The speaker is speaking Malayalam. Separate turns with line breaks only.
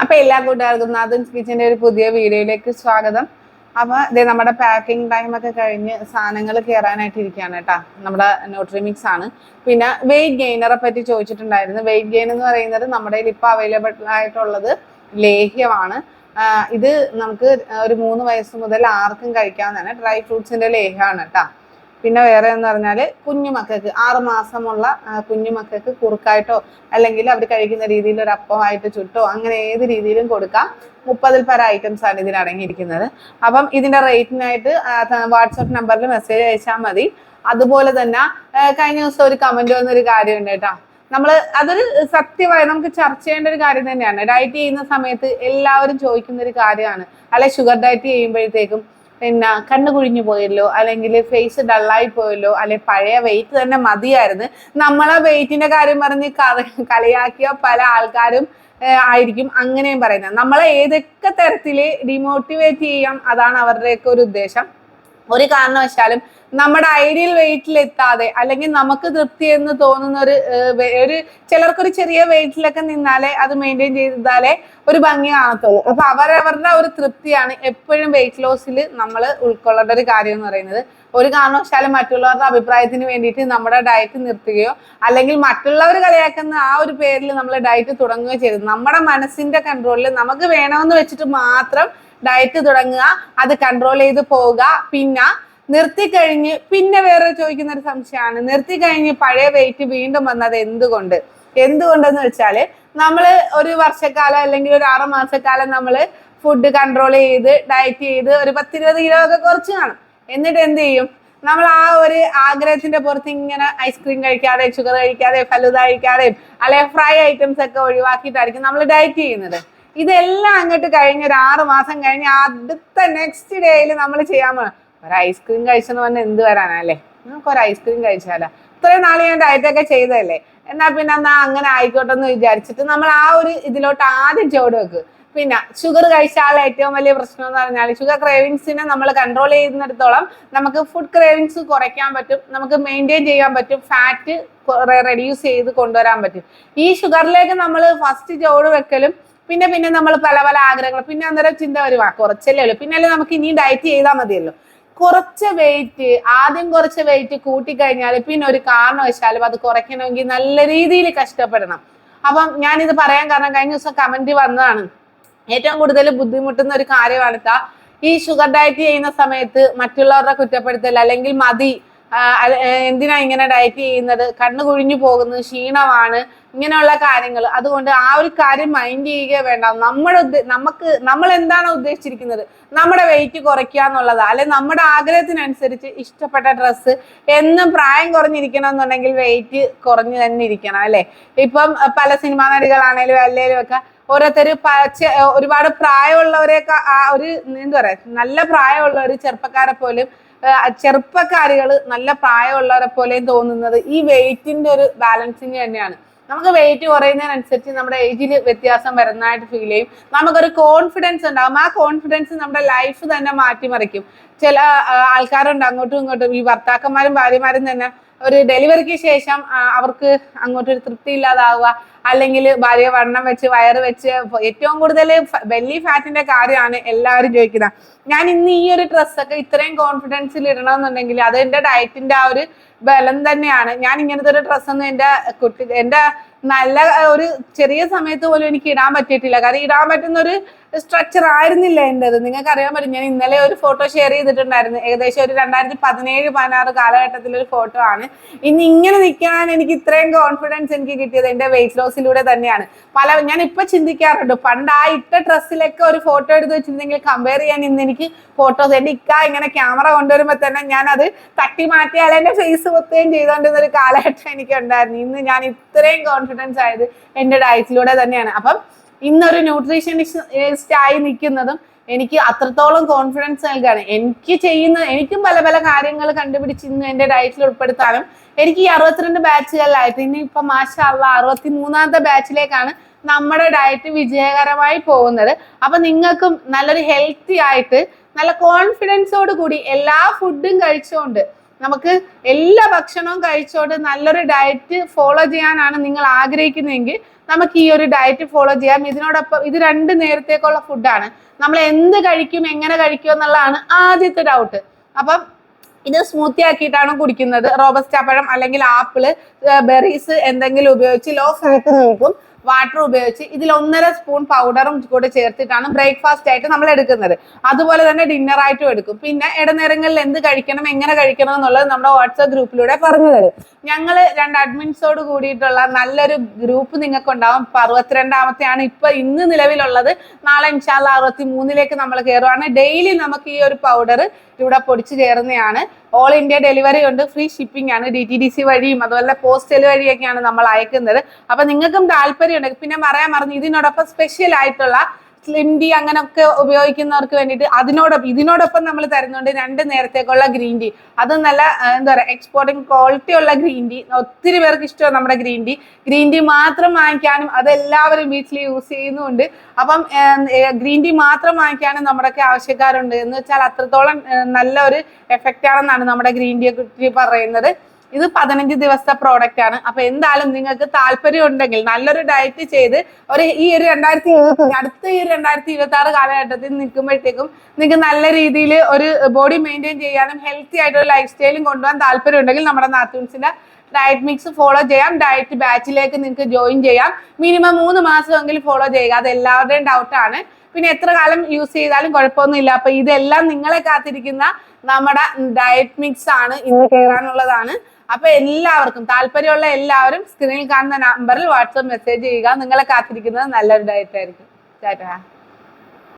അപ്പൊ എല്ലാ കൂട്ടുകാർക്കും നാഥൻ കിച്ചന്റെ ഒരു പുതിയ വീഡിയോയിലേക്ക് സ്വാഗതം. അപ്പൊ ഇതേ നമ്മുടെ പാക്കിംഗ് ടൈം ഒക്കെ കഴിഞ്ഞ് സാധനങ്ങൾ കയറാനായിട്ട് ഇരിക്കുകയാണ് കേട്ടാ. നമ്മുടെ ന്യൂട്രിമിക്സ് ആണ്. പിന്നെ വെയിറ്റ് ഗെയിനറെ പറ്റി ചോദിച്ചിട്ടുണ്ടായിരുന്നു. വെയിറ്റ് ഗെയിൻ എന്ന് പറയുന്നത് നമ്മുടെ കയ്യിൽ ഇപ്പൊ അവൈലബിൾ ആയിട്ടുള്ളത് ലേഹ്യമാണ്. ഇത് നമുക്ക് ഒരു മൂന്ന് വയസ്സ് മുതൽ ആർക്കും കഴിക്കാവുന്നതാണ്. ഡ്രൈ ഫ്രൂട്ട്സിന്റെ ലേഹ്യമാണ് കേട്ടാ. പിന്നെ വേറെ എന്ന് പറഞ്ഞാൽ കുഞ്ഞുമക്കൾക്ക് ആറ് കുഞ്ഞു കുഞ്ഞുമക്കൾക്ക് കുറുക്കായിട്ടോ അല്ലെങ്കിൽ അവർ കഴിക്കുന്ന രീതിയിൽ ഒരു അപ്പമായിട്ട് ചുട്ടോ അങ്ങനെ ഏത് രീതിയിലും കൊടുക്കാം. മുപ്പതിൽ പര ഐറ്റംസ് ആണ് ഇതിൽ അടങ്ങിയിരിക്കുന്നത്. അപ്പം ഇതിന്റെ റേറ്റിനായിട്ട് വാട്സപ്പ് നമ്പറിൽ മെസ്സേജ് അയച്ചാൽ മതി. അതുപോലെ തന്നെ കഴിഞ്ഞ ദിവസം ഒരു കമന്റ് വന്നൊരു കാര്യമുണ്ട് കേട്ടോ. നമ്മൾ അതൊരു സത്യമായി നമുക്ക് ചർച്ച ചെയ്യേണ്ട ഒരു കാര്യം തന്നെയാണ്. ഡയറ്റ് ചെയ്യുന്ന സമയത്ത് എല്ലാവരും ചോദിക്കുന്ന ഒരു കാര്യമാണ്. അല്ലെ ഷുഗർ ഡയറ്റ് ചെയ്യുമ്പോഴത്തേക്കും പിന്നെ കണ്ണു കുഴിഞ്ഞു പോയല്ലോ അല്ലെങ്കിൽ ഫേസ് ഡള്ളായി പോയല്ലോ അല്ലെ പഴയ വെയിറ്റ് തന്നെ മതിയായിരുന്നു. നമ്മളെ വെയിറ്റിന്റെ കാര്യം പറഞ്ഞ് കളിയാക്കിയ പല ആൾക്കാരും ആയിരിക്കും അങ്ങനെയും പറയുന്നത്. നമ്മളെ ഏതൊക്കെ തരത്തിൽ ഡിമോട്ടിവേറ്റ് ചെയ്യാം അതാണ് അവരുടെയൊക്കെ ഒരു ഉദ്ദേശം. ഒരു കാരണവശാലും നമ്മുടെ ഐഡിയൽ വെയിറ്റിൽ എത്താതെ അല്ലെങ്കിൽ നമുക്ക് തൃപ്തി എന്ന് തോന്നുന്ന ഒരു ഒരു ചിലർക്കൊരു ചെറിയ വെയിറ്റിലൊക്കെ നിന്നാലേ അത് മെയിന്റെയിൻ ചെയ്താലേ ഒരു ഭംഗി കാണത്തുള്ളൂ. അപ്പൊ അവരവരുടെ ഒരു തൃപ്തിയാണ് എപ്പോഴും വെയിറ്റ് ലോസിൽ നമ്മൾ ഉൾക്കൊള്ളേണ്ട ഒരു കാര്യം എന്ന് പറയുന്നത്. ഒരു കാരണവശാലും മറ്റുള്ളവരുടെ അഭിപ്രായത്തിന് വേണ്ടിയിട്ട് നമ്മുടെ ഡയറ്റ് നിർത്തുകയോ അല്ലെങ്കിൽ മറ്റുള്ളവർ കളിയാക്കുന്ന ആ ഒരു പേരിൽ നമ്മൾ ഡയറ്റ് തുടങ്ങുകയോ ചെയ്തു നമ്മുടെ മനസ്സിന്റെ കൺട്രോളിൽ നമുക്ക് വേണമെന്ന് വെച്ചിട്ട് മാത്രം ഡയറ്റ് തുടങ്ങുക അത് കൺട്രോൾ ചെയ്ത് പോവുക പിന്നെ നിർത്തി കഴിഞ്ഞ് പിന്നെ വേറെ ചോദിക്കുന്ന ഒരു സംശയമാണ്. നിർത്തി കഴിഞ്ഞ് പഴയ വെയിറ്റ് വീണ്ടും വന്നത് എന്തുകൊണ്ട്? എന്തുകൊണ്ടെന്ന് വെച്ചാൽ നമ്മൾ ഒരു വർഷക്കാലം അല്ലെങ്കിൽ ഒരു ആറ് മാസക്കാലം നമ്മൾ ഫുഡ് കൺട്രോൾ ചെയ്ത് ഡയറ്റ് ചെയ്ത് ഒരു പത്തിരുപത് കിലോ ഒക്കെ കുറച്ച് കാണും. എന്നിട്ട് എന്ത് ചെയ്യും? നമ്മൾ ആ ഒരു ആഗ്രഹത്തിന്റെ പുറത്ത് ഇങ്ങനെ ഐസ്ക്രീം കഴിക്കാതെ ഷുഗർ കഴിക്കാതെ ഫലുദ കഴിക്കാതെ അല്ലെ ഫ്രൈ ഐറ്റംസ് ഒക്കെ ഒഴിവാക്കിയിട്ടായിരിക്കും നമ്മൾ ഡയറ്റ് ചെയ്യുന്നത്. ഇതെല്ലാം അങ്ങോട്ട് കഴിഞ്ഞ് ഒരു ആറ് മാസം കഴിഞ്ഞ് അടുത്ത നെക്സ്റ്റ് ഡേയിൽ നമ്മൾ ചെയ്യാൻ പോകണം ഒരു ഐസ്ക്രീം കഴിച്ചെന്ന് പറഞ്ഞാൽ എന്ത് വരാനല്ലേ? നമുക്ക് ഒരു ഐസ്ക്രീം കഴിച്ചാലോ? ഇത്രയും നാൾ ഞാൻ ഡയറ്റൊക്കെ ചെയ്തതല്ലേ? എന്നാ പിന്നെ എന്നാ അങ്ങനെ ആയിക്കോട്ടെ എന്ന് വിചാരിച്ചിട്ട് നമ്മൾ ആ ഒരു ഇതിലോട്ട് ആദ്യം ചുവട് വെക്ക്. പിന്നെ ഷുഗർ കഴിച്ചാൽ ഏറ്റവും വലിയ പ്രശ്നം എന്ന് പറഞ്ഞാൽ ഷുഗർ ക്രേവിങ്സിനെ നമ്മൾ കൺട്രോൾ ചെയ്യുന്നിടത്തോളം നമുക്ക് ഫുഡ് ക്രേവിങ്സ് കുറയ്ക്കാൻ പറ്റും നമുക്ക് മെയിന്റെയിൻ ചെയ്യാൻ പറ്റും ഫാറ്റ് റെഡ്യൂസ് ചെയ്ത് കൊണ്ടുവരാൻ പറ്റും. ഈ ഷുഗറിലേക്ക് നമ്മൾ ഫസ്റ്റ് ചുവട് വെക്കലും പിന്നെ പിന്നെ നമ്മൾ പല പല ആഗ്രഹങ്ങൾ. പിന്നെ അന്നേരം ചിന്ത വരുവാ കുറച്ചല്ലേ ഉള്ളൂ. പിന്നെ അല്ലേ നമുക്ക് ഇനിയും ഡയറ്റ് ചെയ്താൽ മതിയല്ലോ. കുറച്ച് വെയിറ്റ് ആദ്യം കുറച്ച് വെയിറ്റ് കൂട്ടിക്കഴിഞ്ഞാൽ പിന്നെ ഒരു കാരണവശാലും അത് കുറയ്ക്കണമെങ്കിൽ നല്ല രീതിയിൽ കഷ്ടപ്പെടണം. അപ്പം ഞാനിത് പറയാൻ കാരണം കഴിഞ്ഞ ദിവസം കമന്റ് വന്നതാണ്. ഏറ്റവും കൂടുതൽ ബുദ്ധിമുട്ടുന്ന ഒരു കാര്യമാണ്. ഈ ഷുഗർ ഡയറ്റ് ചെയ്യുന്ന സമയത്ത് മറ്റുള്ളവരുടെ കുറ്റപ്പെടുത്തൽ അല്ലെങ്കിൽ മതി എന്തിനാ ഇങ്ങനെ ഡയറ്റ് ചെയ്യുന്നത്? കണ്ണു കുഴിഞ്ഞു പോകുന്നത് ക്ഷീണമാണ് ഇങ്ങനെയുള്ള കാര്യങ്ങൾ. അതുകൊണ്ട് ആ ഒരു കാര്യം മൈൻഡ് ചെയ്യുക വേണ്ട. നമ്മുടെ നമുക്ക് നമ്മൾ എന്താണ് ഉദ്ദേശിച്ചിരിക്കുന്നത്? നമ്മുടെ വെയിറ്റ് കുറയ്ക്കുക എന്നുള്ളത്. അല്ലെ നമ്മുടെ ആഗ്രഹത്തിനനുസരിച്ച് ഇഷ്ടപ്പെട്ട ഡ്രസ്സ് എന്നും പ്രായം കുറഞ്ഞിരിക്കണം എന്നുണ്ടെങ്കിൽ വെയിറ്റ് കുറഞ്ഞു തന്നെ ഇരിക്കണം അല്ലെ? ഇപ്പം പല സിനിമാ നടികളാണേലും അല്ലേലും ഒക്കെ ഓരോരുത്തർ പച്ച ഒരുപാട് പ്രായമുള്ളവരെയൊക്കെ ആ ഒരു എന്താ പറയാ നല്ല പ്രായമുള്ള ഒരു ചെറുപ്പക്കാരെ പോലും ചെറുപ്പക്കാരികൾ നല്ല പ്രായമുള്ളവരെ പോലെ തോന്നുന്നത് ഈ വെയിറ്റിന്റെ ഒരു ബാലൻസിങ് തന്നെയാണ്. നമുക്ക് വെയിറ്റ് കുറയുന്നതിനനുസരിച്ച് നമ്മുടെ ഏജിൽ വ്യത്യാസം വരുന്നതായിട്ട് ഫീൽ ചെയ്യും. നമുക്കൊരു കോൺഫിഡൻസ് ഉണ്ടാകും ആ കോൺഫിഡൻസ് നമ്മുടെ ലൈഫ് തന്നെ മാറ്റിമറിക്കും. ചില ആൾക്കാരുണ്ട്. അങ്ങോട്ടും ഇങ്ങോട്ടും. ഈ ഭർത്താക്കന്മാരും ഭാര്യമാരും തന്നെ ഒരു ഡെലിവറിക്ക് ശേഷം അവർക്ക് അങ്ങോട്ട് ഒരു തൃപ്തി ഇല്ലാതാവുക അല്ലെങ്കിൽ ഭാര്യ വണ്ണം വെച്ച് വയറ് വെച്ച് ഏറ്റവും കൂടുതൽ ബെല്ലി ഫാറ്റിന്റെ കാര്യമാണ് എല്ലാവരും ചോദിക്കുന്നത്. ഞാൻ ഇന്ന് ഈ ഒരു ഡ്രസ്സൊക്കെ ഇത്രയും കോൺഫിഡൻസിൽ ഇടണമെന്നുണ്ടെങ്കിൽ അത് എന്റെ ഡയറ്റിന്റെ ആ ഒരു ബലം തന്നെയാണ്. ഞാൻ ഇങ്ങനത്തെ ഒരു ഡ്രസ്സൊന്നും എന്റെ കുട്ടി എന്റെ നല്ല ഒരു ചെറിയ സമയത്ത് പോലും എനിക്ക് ഇടാൻ പറ്റിയിട്ടില്ല. കാരണം ഇടാൻ പറ്റുന്ന ഒരു സ്ട്രക്ചർ ആയിരുന്നില്ല എന്റെത്. നിങ്ങൾക്ക് അറിയാൻ പറ്റും ഞാൻ ഇന്നലെ ഒരു ഫോട്ടോ ഷെയർ ചെയ്തിട്ടുണ്ടായിരുന്നു. ഏകദേശം ഒരു രണ്ടായിരത്തി പതിനേഴ് പതിനാറ് കാലഘട്ടത്തിലെ ഒരു ഫോട്ടോ ആണ്. ഇനി ഇങ്ങനെ നിൽക്കാൻ എനിക്ക് ഇത്രയും കോൺഫിഡൻസ് എനിക്ക് കിട്ടിയത് എന്റെ വെയിറ്റ് ലോസിലൂടെ തന്നെയാണ്. പല ഞാൻ ഇപ്പൊ ചിന്തിക്കാറുണ്ട് പണ്ട് ആ ഇട്ട ഡ്രസ്സിലൊക്കെ ഒരു ഫോട്ടോ എടുത്ത് വെച്ചിരുന്നെങ്കിൽ കമ്പയർ ചെയ്യാൻ ഇന്ന് എനിക്ക് ഫോട്ടോസ് എന്റെ ഇക്ക ഇങ്ങനെ ക്യാമറ കൊണ്ടുവരുമ്പോൾ തന്നെ ഞാൻ അത് തട്ടി മാറ്റിയാൽ എന്റെ ഫേസ് പൊത്തുകയും ചെയ്തുകൊണ്ടിരുന്ന ഒരു കാലഘട്ടം എനിക്ക് ഉണ്ടായിരുന്നു ഇന്ന് ഞാൻ ഇത്രയും കോൺഫിഡൻസ് ആയത് എന്റെ ഡയറ്റിലൂടെ തന്നെയാണ്. അപ്പം ഇന്നൊരു ന്യൂട്രീഷനിസ്റ്റ് ആയി നിൽക്കുന്നതും എനിക്ക് അത്രത്തോളം കോൺഫിഡൻസ് നൽകാണ്. എനിക്ക് ചെയ്യുന്ന എനിക്കും പല പല കാര്യങ്ങൾ കണ്ടുപിടിച്ച് ഇന്ന് എന്റെ ഡയറ്റിൽ ഉൾപ്പെടുത്താനും എനിക്ക് ഈ അറുപത്തിരണ്ട് ബാച്ചുകളിലായിട്ട് ഇനി ഇപ്പൊ മാഷാള്ള അറുപത്തി മൂന്നാമത്തെ ബാച്ചിലേക്കാണ് നമ്മുടെ ഡയറ്റ് വിജയകരമായി പോകുന്നത്. അപ്പൊ നിങ്ങൾക്കും നല്ലൊരു ഹെൽത്തി ആയിട്ട് നല്ല കോൺഫിഡൻസോട് കൂടി എല്ലാ ഫുഡും കഴിച്ചുകൊണ്ട് നമുക്ക് എല്ലാ ഭക്ഷണവും കഴിച്ചോണ്ട് നല്ലൊരു ഡയറ്റ് ഫോളോ ചെയ്യാനാണ് നിങ്ങൾ ആഗ്രഹിക്കുന്നതെങ്കിൽ നമുക്ക് ഈ ഒരു ഡയറ്റ് ഫോളോ ചെയ്യാം. ഇതിനോടൊപ്പം ഇത് രണ്ട് നേരത്തേക്കുള്ള ഫുഡാണ് നമ്മൾ എന്ത് കഴിക്കും എങ്ങനെ കഴിക്കും എന്നുള്ളതാണ് ആദ്യത്തെ ഡൗട്ട് അപ്പം ഇത് സ്മൂത്തി ആക്കിയിട്ടാണ് കുടിക്കുന്നത്. റോബസ്റ്റ പഴം അല്ലെങ്കിൽ ആപ്പിൾ ബെറീസ് എന്തെങ്കിലും ഉപയോഗിച്ച് ലോ ഫാറ്റ് നോക്കും വാട്ടർ ഉപയോഗിച്ച് ഇതിൽ ഒന്നര സ്പൂൺ പൗഡറും കൂടെ ചേർത്തിട്ടാണ് ബ്രേക്ക്ഫാസ്റ്റ് ആയിട്ട് നമ്മൾ എടുക്കുന്നത്. അതുപോലെ തന്നെ ഡിന്നർ ആയിട്ടും എടുക്കും. പിന്നെ ഇടനേരങ്ങളിൽ എന്ത് കഴിക്കണം എങ്ങനെ കഴിക്കണം എന്നുള്ളത് നമ്മുടെ വാട്സാപ്പ് ഗ്രൂപ്പിലൂടെ പറഞ്ഞു തരും. ഞങ്ങൾ രണ്ട് അഡ്മിൻസോട് കൂടിയിട്ടുള്ള നല്ലൊരു ഗ്രൂപ്പ് നിങ്ങൾക്ക് ഉണ്ടാവും ഇപ്പൊ അറുപത്തിരണ്ടാമത്തെയാണ് ഇപ്പൊ ഇന്ന് നിലവിലുള്ളത്. നാളെ ഇൻഷാല്ല അറുപത്തി മൂന്നിലേക്ക് നമ്മൾ കയറുവാണ്. ഡെയിലി നമുക്ക് ഈ ഒരു പൗഡർ ഇവിടെ പൊടിച്ചു കയറുന്നതാണ് ഓൾ ഇന്ത്യ ഡെലിവറി ഉണ്ട്. ഫ്രീ ഷിപ്പിംഗ് ആണ്. ഡി ടി ഡി സി വഴിയും അതുപോലെ പോസ്റ്റൽ വഴിയൊക്കെയാണ് നമ്മൾ അയക്കുന്നത്. അപ്പൊ നിങ്ങൾക്കും താല്പര്യം ഉണ്ടെങ്കിൽ പിന്നെ പറയാൻ മറന്നു ഇതിനോടൊപ്പം സ്പെഷ്യൽ ആയിട്ടുള്ള സ്ലിം ടീ അങ്ങനെയൊക്കെ ഉപയോഗിക്കുന്നവർക്ക് വേണ്ടിയിട്ട് അതിനോടൊപ്പം ഇതിനോടൊപ്പം നമ്മൾ തരുന്നുണ്ട് രണ്ട് നേരത്തേക്കുള്ള ഗ്രീൻ ടീ അത് നല്ല എന്താ പറയുക എക്സ്പോർട്ടിങ് ക്വാളിറ്റി ഉള്ള ഗ്രീൻ ടീ ഒത്തിരി പേർക്ക് ഇഷ്ടമാണ് നമ്മുടെ ഗ്രീൻ ടീ ഗ്രീൻ ടീ മാത്രം വാങ്ങിക്കാനും അത് എല്ലാവരും വീട്ടിൽ യൂസ് ചെയ്യുന്നുണ്ട്. അപ്പം ഗ്രീൻ ടീ മാത്രം വാങ്ങിക്കാനും നമ്മുടെയൊക്കെ ആവശ്യക്കാരുണ്ട്. എന്ന് വെച്ചാൽ അത്രത്തോളം നല്ല ഒരു എഫക്റ്റ് ആണെന്നാണ് നമ്മുടെ ഗ്രീൻ ടീയെ കുറിച്ച് പറയുന്നത്. ഇത് പതിനഞ്ച് ദിവസത്തെ പ്രോഡക്റ്റ് ആണ്. അപ്പൊ എന്തായാലും നിങ്ങൾക്ക് താല്പര്യം ഉണ്ടെങ്കിൽ നല്ലൊരു ഡയറ്റ് ചെയ്ത് ഒരു ഈ ഒരു രണ്ടായിരത്തി അടുത്ത ഈ ഒരു രണ്ടായിരത്തി ഇരുപത്തി ആറ് കാലഘട്ടത്തിൽ നിൽക്കുമ്പോഴത്തേക്കും നിങ്ങൾക്ക് നല്ല രീതിയിൽ ഒരു ബോഡി മെയിന്റെയിൻ ചെയ്യാനും ഹെൽത്തി ആയിട്ടൊരു ലൈഫ് സ്റ്റൈലും കൊണ്ടുപോകാൻ താല്പര്യം ഉണ്ടെങ്കിൽ നമ്മുടെ നാത്തൂൻസിന്റെ ഡയറ്റ് മിക്സ് ഫോളോ ചെയ്യാം. ഡയറ്റ് ബാച്ചിലേക്ക് നിങ്ങൾക്ക് ജോയിൻ ചെയ്യാം. മിനിമം മൂന്ന് മാസമെങ്കിലും ഫോളോ ചെയ്യുക. അത് എല്ലാവരുടെയും ഡൗട്ടാണ് പിന്നെ എത്ര കാലം യൂസ് ചെയ്താലും കുഴപ്പമൊന്നുമില്ല. അപ്പൊ ഇതെല്ലാം നിങ്ങളെ കാത്തിരിക്കുന്ന നമ്മുടെ ഡയറ്റ് മിക്സ് ആണ് ഇന്ന് കയറാനുള്ളതാണ് അപ്പൊ എല്ലാവർക്കും താല്പര്യമുള്ള എല്ലാവരും സ്ക്രീനിൽ കാണുന്ന നമ്പറിൽ വാട്സപ്പ് മെസ്സേജ് ചെയ്യുക. നിങ്ങളെ കാത്തിരിക്കുന്നത് നല്ലൊരു ഡയറ്റ് ആയിരിക്കും. ടാറ്റാ.